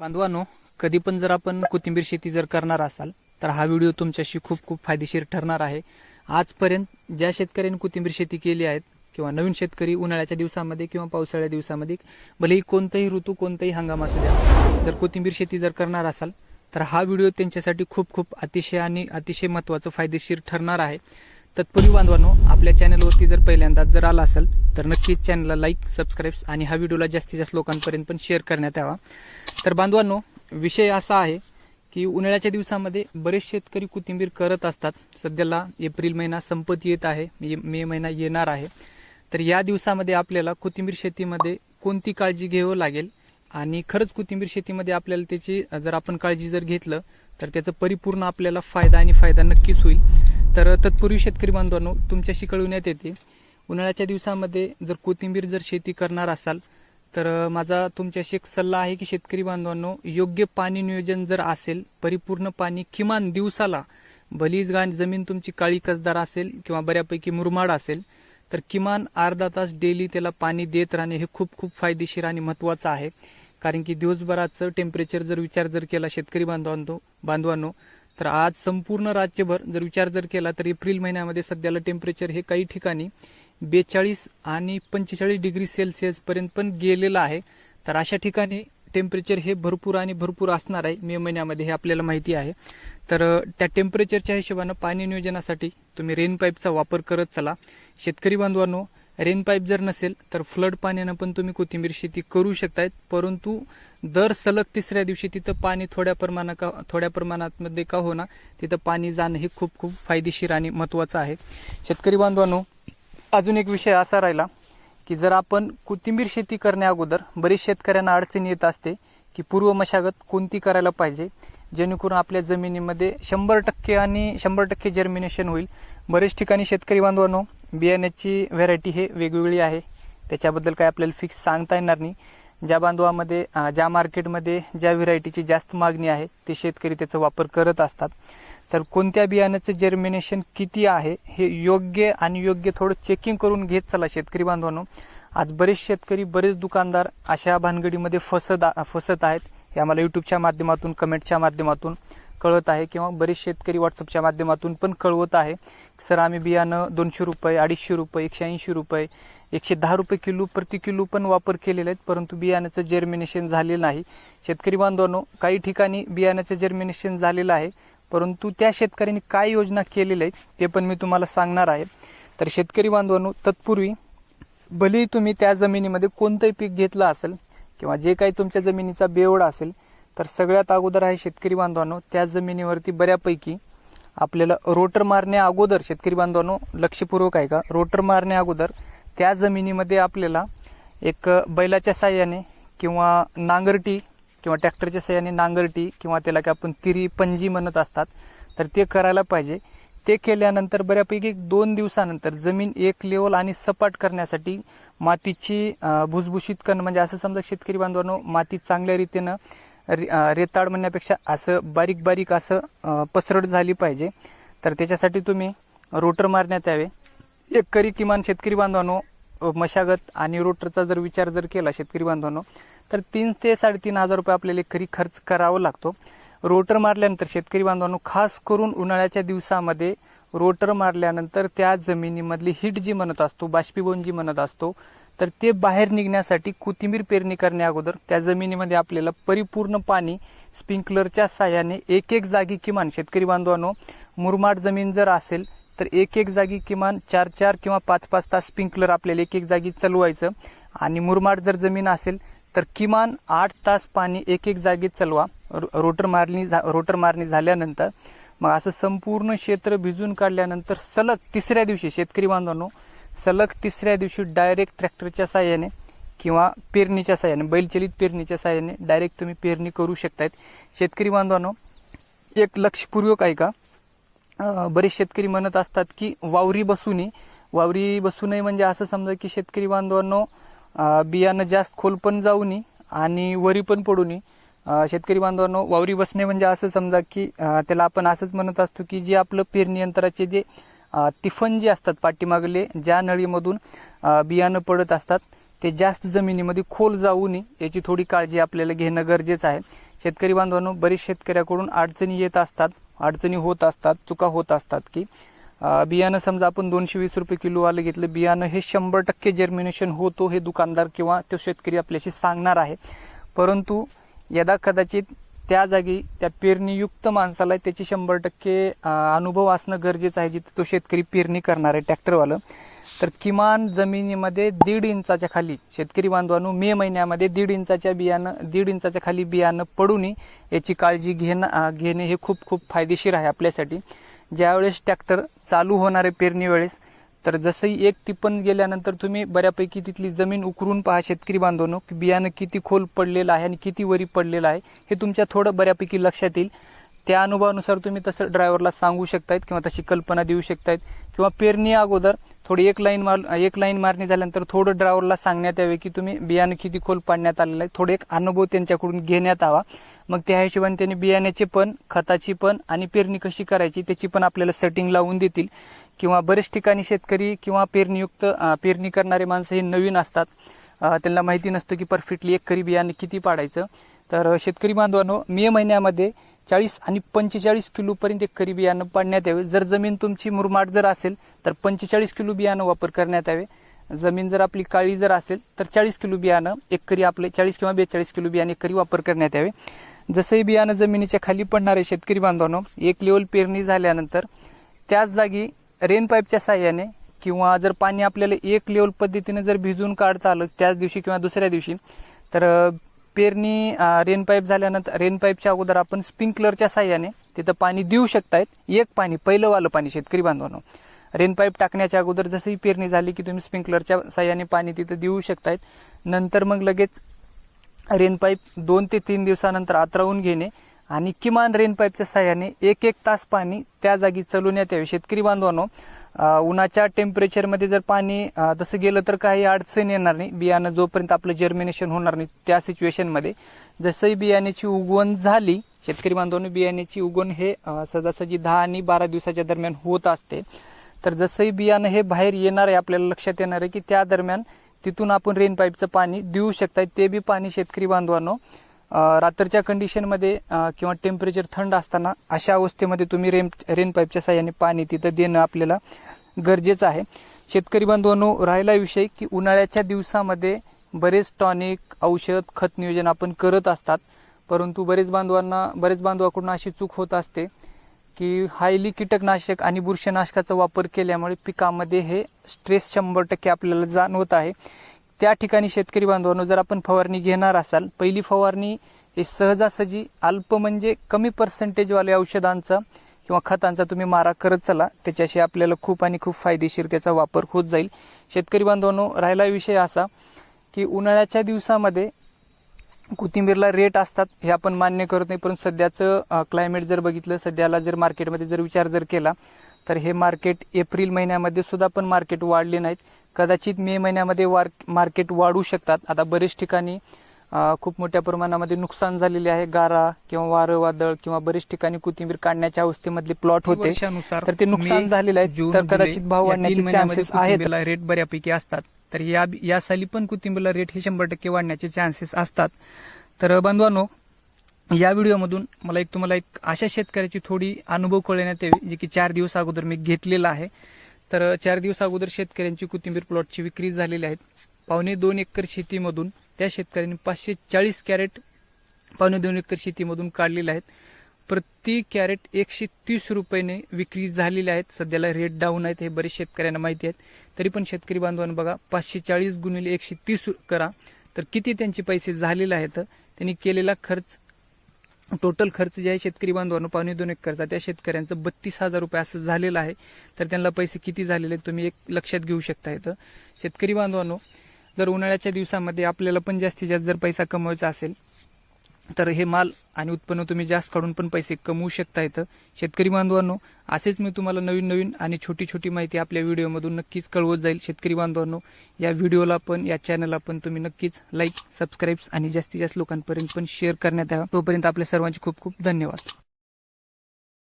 बांधवानो कधी पण जर आपण कोथिंबीर शेती जर करणार असाल तर हा व्हिडिओ तुमच्याशी खूप खूप फायदेशीर ठरणार आहे. आजपर्यंत ज्या शेतकऱ्यांनी कोथिंबीर शेती केली आहेत किंवा नवीन शेतकरी उन्हाळ्याच्या दिवसामध्ये किंवा पावसाळ्या दिवसामध्ये भलेही कोणताही ऋतू कोणताही हंगाम असू द्या जर कोथिंबीर शेती जर करणार असाल तर हा व्हिडिओ त्यांच्यासाठी खूप खूप अतिशय आणि अतिशय महत्त्वाचं फायदेशीर ठरणार आहे. तत्पूर्वी बांधवांनो आपल्या चॅनलवरती जर पहिल्यांदा जर आला असेल तर नक्कीच चॅनलला लाईक सबस्क्राईब आणि हा व्हिडिओला जास्तीत जास्त लोकांपर्यंत पण शेअर करण्यात यावा. तर बांधवांनो विषय असा आहे की उन्हाळ्याच्या दिवसामध्ये बरेच शेतकरी कोथिंबीर करत असतात. सध्याला एप्रिल महिना संपत येत आहे मे महिना येणार आहे. तर या दिवसामध्ये आपल्याला कोथिंबीर शेतीमध्ये कोणती काळजी घ्यावं लागेल? आणि खरंच कोथिंबीर शेतीमध्ये आपल्याला त्याची जर आपण काळजी जर घेतलं तर त्याचा परिपूर्ण आपल्याला फायदा आणि फायदा नक्कीच होईल. तर तत्पूर्वी शेतकरी बांधवांनो तुमच्याशी कळविण्यात येते उन्हाळ्याच्या दिवसामध्ये जर कोथिंबीर जर शेती करणार असाल तर माझा तुमच्याशी एक सल्ला आहे की शेतकरी बांधवांनो योग्य पाणी नियोजन जर असेल परिपूर्ण पाणी किमान दिवसाला भलीच गाण जमीन तुमची काळी कसदार असेल किंवा बऱ्यापैकी मुरमाड असेल तर किमान अर्धा तास डेली त्याला पाणी देत राहणे हे खूप खूप फायदेशीर आणि महत्त्वाचं आहे. कारण की दिवसभराचं टेम्परेचर जर विचार जर केला शेतकरी बांधवांनो बांधवांनो तर आज संपूर्ण राज्यभर जर विचार जर केला तर एप्रिल महिन्यामध्ये सध्याला टेम्परेचर हे काही ठिकाणी बेचाळीस आणि पंचेचाळीस डिग्री सेल्सिअस पर्यंत पण गेलेलं आहे. तर अशा ठिकाणी टेम्परेचर हे भरपूर आणि भरपूर असणार आहे. मे महिन्यामध्ये हे आपल्याला माहिती आहे. तर त्या टेम्परेचरच्या हिशोबानं पाणी नियोजनासाठी तुम्ही रेन पाईपचा वापर करत चला. शेतकरी बांधवांनो रेन पाईप जर नसेल तर फ्लड पाण्यानं पण तुम्ही कोथिंबीर शेती करू शकतायत. परंतु दर सलग तिसऱ्या दिवशी तिथं पाणी थोड्या प्रमाणा का थोड्या प्रमाणात मध्ये का होणार तिथं पाणी जाणं हे खूप खूप फायदेशीर आणि महत्त्वाचं आहे. शेतकरी बांधवांनो अजून एक विषय असा राहिला. की जर आपण कोथिंबीर शेती करण्या अगोदर बरेच शेतकऱ्यांना अडचण येत असते की पूर्व मशागत कोणती करायला पाहिजे जेणेकरून आपल्या जमिनीमध्ये शंभर टक्के आणि शंभर टक्के जर्मिनेशन होईल. बरेच ठिकाणी शेतकरी बांधवांनो बियाण्याची व्हेरायटी हे वेगवेगळी आहे. त्याच्याबद्दल काय आपल्याला फिक्स सांगता येणार नाही. ज्या बांधवामध्ये ज्या मार्केटमध्ये ज्या व्हेरायटीची जास्त मागणी आहे ते शेतकरी त्याचा वापर करत असतात. तर कोणत्या बियाण्याचं जर्मिनेशन किती आहे हे योग्य आणि योग्य थोडं चेकिंग करून घेत चला शेतकरी बांधवांनो. आज बरेच शेतकरी बरेच दुकानदार अशा भानगडीमध्ये फसत फसत आहेत. हे आम्हाला यूट्यूबच्या माध्यमातून कमेंटच्या माध्यमातून कळत आहे किंवा बरेच शेतकरी व्हॉट्सअपच्या माध्यमातून पण कळवत आहे. सर आम्ही बियाणं दोनशे रुपये अडीचशे रुपये एकशे ऐंशी रुपये एकशे दहा रुपये किलो प्रति किलो पण वापर केलेले आहेत परंतु बियाण्याचं जर्मिनेशन झालेलं नाही. शेतकरी बांधवांनो काही ठिकाणी बियाण्याचं जर्मिनेशन झालेलं आहे. परंतु त्या शेतकऱ्यांनी काय योजना केलेल्या आहेत ते पण मी तुम्हाला सांगणार आहे. तर शेतकरी बांधवांनो तत्पूर्वी भलेही तुम्ही त्या जमिनीमध्ये कोणतंही पीक घेतलं असेल किंवा जे काही तुमच्या जमिनीचा बेवड असेल तर सगळ्यात अगोदर आहे शेतकरी बांधवांनो त्या जमिनीवरती बऱ्यापैकी आपल्याला रोटर मारण्या अगोदर शेतकरी बांधवांनो लक्षपूर्वक आहे का? रोटर मारण्या अगोदर त्या जमिनीमध्ये आपल्याला एक बैलाच्या साह्याने किंवा नांगरटी किंवा ट्रॅक्टरच्या साह्याने नांगरटी किंवा त्याला की आपण तिरी पंजी म्हणत असतात तर ते करायला पाहिजे. ते केल्यानंतर बऱ्यापैकी दोन दिवसानंतर जमीन एक लेवल आणि सपाट करण्यासाठी मातीची भुसभुशीत करणं म्हणजे असं समजा शेतकरी बांधवांनो माती चांगल्या रीतीनं रे- रेताड म्हणण्यापेक्षा असं बारीक बारीक असं पसरड पसरट झाली पाहिजे. तर त्याच्यासाठी तुम्ही रोटर मारण्यात यावे. एक करी किमान शेतकरी बांधवांनो मशागत आणि रोटरचा जर विचार जर केला शेतकरी बांधवांनो तर तीन ते साडेतीन हजार रुपये आपल्याला खरी खर्च करावा लागतो. रोटर मारल्यानंतर शेतकरी बांधवांनो खास करून उन्हाळ्याच्या दिवसामध्ये रोटर मारल्यानंतर त्या जमिनीमधली हिट जी म्हणत असतो बाष्पीभवन जी म्हणत असतो तर ते बाहेर निघण्यासाठी कोथिंबीर पेरणी करण्या अगोदर त्या जमिनीमध्ये आपल्याला परिपूर्ण पाणी स्प्रिंकलरच्या साह्याने एक एक जागी किमान शेतकरी बांधवांनो मुरमाड जमीन जर असेल तर एक एक जागी किमान चार चार किंवा पाच पाच तास स्प्रिंकलर आपल्याला एक एक जागी चालवायचं. आणि मुरमाड जर जमीन असेल तर किमान आठ तास पाणी एक एक जागी चालवा. रो- रोटर मारणी झा- रोटर मारणी झाल्यानंतर मग असं संपूर्ण क्षेत्र भिजून काढल्यानंतर सलग तिसऱ्या दिवशी शेतकरी बांधवांनो सलग तिसऱ्या दिवशी डायरेक्ट ट्रॅक्टरच्या साह्याने किंवा पेरणीच्या साह्याने बैलचलित पेरणीच्या साह्याने डायरेक्ट तुम्ही पेरणी करू शकतायत. शेतकरी बांधवांनो एक लक्षपूर्वक ऐका. बरेच शेतकरी म्हणत असतात की वावरी बसू नये वावरी बसू नये म्हणजे असं समजा की शेतकरी बांधवांनो बियाणं जास्त खोल पण जाऊ नये आणि वरी पण पडू नये शेतकरी बांधवांनो वावरी बसणे म्हणजे असं समजा की त्याला आपण असंच म्हणत असतो की जे आपलं पेरणी यंत्राचे जे तिफन जे असतात पाठीमागले ज्या नळीमधून बियाणं पडत असतात ते जास्त जमिनीमध्ये खोल जाऊ नये याची थोडी काळजी आपल्याला घेणं गरजेचं आहे. शेतकरी बांधवांनो बरेच शेतकऱ्याकडून अडचणी येत असतात अडचणी होत असतात चुका होत असतात की बियाणं समजा आपण दोनशे वीस रुपये किलो वालं घेतलं बियाणं हे शंभर टक्के जर्मिनेशन होतो हे दुकानदार किंवा तो शेतकरी आपल्याशी सांगणार आहे. परंतु यदा कदाचित त्या जागी त्या पेरणीयुक्त माणसाला त्याची शंभर टक्के अनुभव असणं गरजेचं आहे जिथे तो शेतकरी पेरणी करणार आहे ट्रॅक्टरवालं तर किमान जमिनीमध्ये दीड इंचाच्या खाली शेतकरी बांधवांनो मे महिन्यामध्ये दीड इंचाच्या बियाणं दीड इंचाच्या खाली बियाणं पडू नये याची काळजी घेणं घेणे हे खूप खूप फायदेशीर आहे आपल्यासाठी. ज्यावेळेस ट्रॅक्टर चालू होणारे पेरणीवेळेस तर जसंही एक टिपण गेल्यानंतर तुम्ही बऱ्यापैकी तिथली जमीन उकरून पहा शेतकरी बांधवांनो की बियाणं किती खोल पडलेलं आहे आणि किती वरी पडलेलं आहे हे तुमच्या थोडं बऱ्यापैकी लक्षात येईल. त्या अनुभवानुसार तुम्ही तसं ड्रायव्हरला सांगू शकतायत किंवा तशी कल्पना देऊ शकतायत. किंवा पेरणी अगोदर थोडी एक लाईन मार एक लाईन मारणी झाल्यानंतर थोडं ड्रायव्हरला सांगण्यात यावे की तुम्ही बियाणं किती खोल पाडण्यात आलेलं आहे. थोडे एक अनुभव त्यांच्याकडून घेण्यात यावा. मग त्या हिशोबाने त्यांनी बियाण्याचे पण खताची पण आणि पेरणी कशी करायची त्याची पण आपल्याला सेटिंग लावून देतील. किंवा बरेच ठिकाणी शेतकरी किंवा पेरणीयुक्त पेरणी करणारे माणसं हे नवीन असतात. त्यांना माहिती नसतं की परफेक्टली एक करी बियाणं किती पाडायचं. तर शेतकरी बांधवांनो मे महिन्यामध्ये चाळीस आणि पंचेचाळीस किलोपर्यंत एक करी बियाणं पाडण्यात यावे. जर जमीन तुमची मुरमाड जर असेल तर पंचेचाळीस किलो बियाणं वापर करण्यात यावे. जमीन जर आपली काळी जर असेल तर चाळीस किलो बियाणं एकरी आपले चाळीस किंवा बेचाळीस किलो बियाणे एकरी वापर करण्यात यावे. जसंही बियाणं जमिनीच्या खाली पडणारे शेतकरी बांधवांनो एक लेवल पेरणी झाल्यानंतर त्याच जागी रेन पाईपच्या साह्याने किंवा जर पाणी आपल्याला एक लेवल पद्धतीने जर भिजवून काढता आलं त्याच दिवशी किंवा दुसऱ्या दिवशी तर पेरणी रेनपाईप रेन पाईप झाल्यानंतर रेन पाईपच्या अगोदर आपण स्प्रिंकलरच्या साह्याने तिथं पाणी देऊ शकतायत. एक पाणी पहिलं वालं पाणी शेतकरी बांधवांनो. रेन पाईप टाकण्याच्या अगोदर जसंही पेरणी झाली की तुम्ही स्प्रिंकलरच्या साह्याने पाणी तिथं देऊ शकतायत. नंतर मग लगेच रेन पाईप दोन ते तीन दिवसानंतर आतरावून घेणे आणि किमान रेन पाईपच्या साह्याने एक एक तास पाणी त्या जागी चलवण्यात यावे शेतकरी बांधवांनो उन्हाच्या टेम्परेचरमध्ये जर पाणी तसं गेलं तर काही अडचण येणार नाही. बियाणं जोपर्यंत आपलं जर्मिनेशन होणार नाही त्या सिच्युएशनमध्ये जसंही बियाण्याची उगवण झाली शेतकरी बांधवांनी बियाण्याची उगवण हे सहजासहजी दहा आणि बारा दिवसाच्या दरम्यान होत असते. तर जसंही बियाणं हे बाहेर येणार आहे आपल्याला लक्षात येणार आहे की त्या दरम्यान तिथून आपण रेन पाईपचं पाणी देऊ शकताय. ते बी पाणी शेतकरी बांधवांनो रात्रीच्या कंडिशनमध्ये किंवा टेम्परेचर थंड असताना अशा अवस्थेमध्ये तुम्ही रेन रेन पाईपच्या साह्याने पाणी तिथं देणं आपल्याला गरजेचं आहे. शेतकरी बांधवांनो राहिला विषय की उन्हाळ्याच्या दिवसामध्ये बरेच टॉनिक औषध खत नियोजन आपण करत असतात. परंतु बरेच बांधवांना बरेच बांधवाकडून अशी चूक होत असते की हायली कीटकनाशक आणि बुरशीनाशकाचा वापर केल्यामुळे पिकामध्ये हे स्ट्रेस शंभर टक्के आपल्याला जाणवत आहे. त्या ठिकाणी शेतकरी बांधवांनो जर आपण फवारणी घेणार असाल पहिली फवारणी हे सहजासहजी अल्प म्हणजे कमी पर्सेंटेजवाले औषधांचा किंवा खतांचा तुम्ही मारा करत चला त्याच्याशी आपल्याला खूप आणि खूप फायदेशीर त्याचा वापर होत जाईल. शेतकरी बांधवांनो राहिला विषय असा की उन्हाळ्याच्या दिवसामध्ये कोथिंबीरला रेट असतात हे आपण मान्य करत नाही परंतु सध्याचं क्लायमेट जर बघितलं सध्याला जर मार्केटमध्ये जर विचार जर केला तर हे मार्केट एप्रिल महिन्यामध्ये सुद्धा पण मार्केट वाढले नाहीत. कदाचित मे महिन्यामध्ये वार मार्केट वाढू शकतात. आता बरेच ठिकाणी खूप मोठ्या प्रमाणामध्ये नुकसान झालेले आहे. गारा किंवा वारं वादळ किंवा बरेच ठिकाणी कोथिंबीर काढण्याच्या अवस्थेमधले प्लॉट होते. तर ते नुकसान झालेलं आहे. तर कदाचित भाव वाढण्याचे चान्सेस आहेत. रेट बऱ्यापैकी असतात. तर या या साली पण कोथिंबीरला रेट हे शंभर टक्के वाढण्याचे चान्सेस असतात. तर बांधवांनो या व्हिडिओमधून मला एक तुम्हाला एक अशा शेतकऱ्याची थोडी अनुभव कळण्यात यावी जे की चार दिवस अगोदर मी घेतलेला आहे. तर चार दिवस अगोदर शेतकऱ्यांची कोथिंबीर प्लॉटची विक्री झालेली आहेत पावणे दोन एकर शेतीमधून त्या शेतकऱ्यांनी पाचशे चाळीस कॅरेट पावणे दोन एकर शेतीमधून काढलेले आहेत. प्रति कॅरेट एकशे तीस रुपयाने विक्री झालेली आहेत. सध्याला रेट डाऊन आहेत हे बरेच शेतकऱ्यांना माहिती आहेत. तरी पण शेतकरी बांधवांना बघा पाचशे चाळीस गुणिले एकशे तीस करा. तर किती त्यांचे पैसे झालेले आहेत? त्यांनी केलेला खर्च टोटल खर्च जे आहे शेतकरी बांधवांनो पावणे दोन एक करता त्या शेतकऱ्यांचं बत्तीस हजार रुपये असं झालेलं आहे. तर त्यांना पैसे किती झालेले आहेत तुम्ही एक लक्षात घेऊ शकता इथं शेतकरी बांधवांनो जर उन्हाळ्याच्या दिवसामध्ये आपल्याला पण जास्तीत जास्त जर पैसा कमवायचा असेल तर हे माल आणि उत्पन्न तुम्ही जास्त काढून पण पैसे कमवू शकता येतं शेतकरी बांधवांनो असेच मी तुम्हाला नवीन नवीन आणि छोटी छोटी माहिती आपल्या व्हिडिओमधून नक्कीच कळवत जाईल. शेतकरी बांधवांनो या व्हिडिओला पण या चॅनलला पण तुम्ही नक्कीच लाईक सबस्क्राईब्स आणि जास्तीत जास्त लोकांपर्यंत पण शेअर करण्यात यावा. तोपर्यंत आपल्या सर्वांचे खूप खूप धन्यवाद.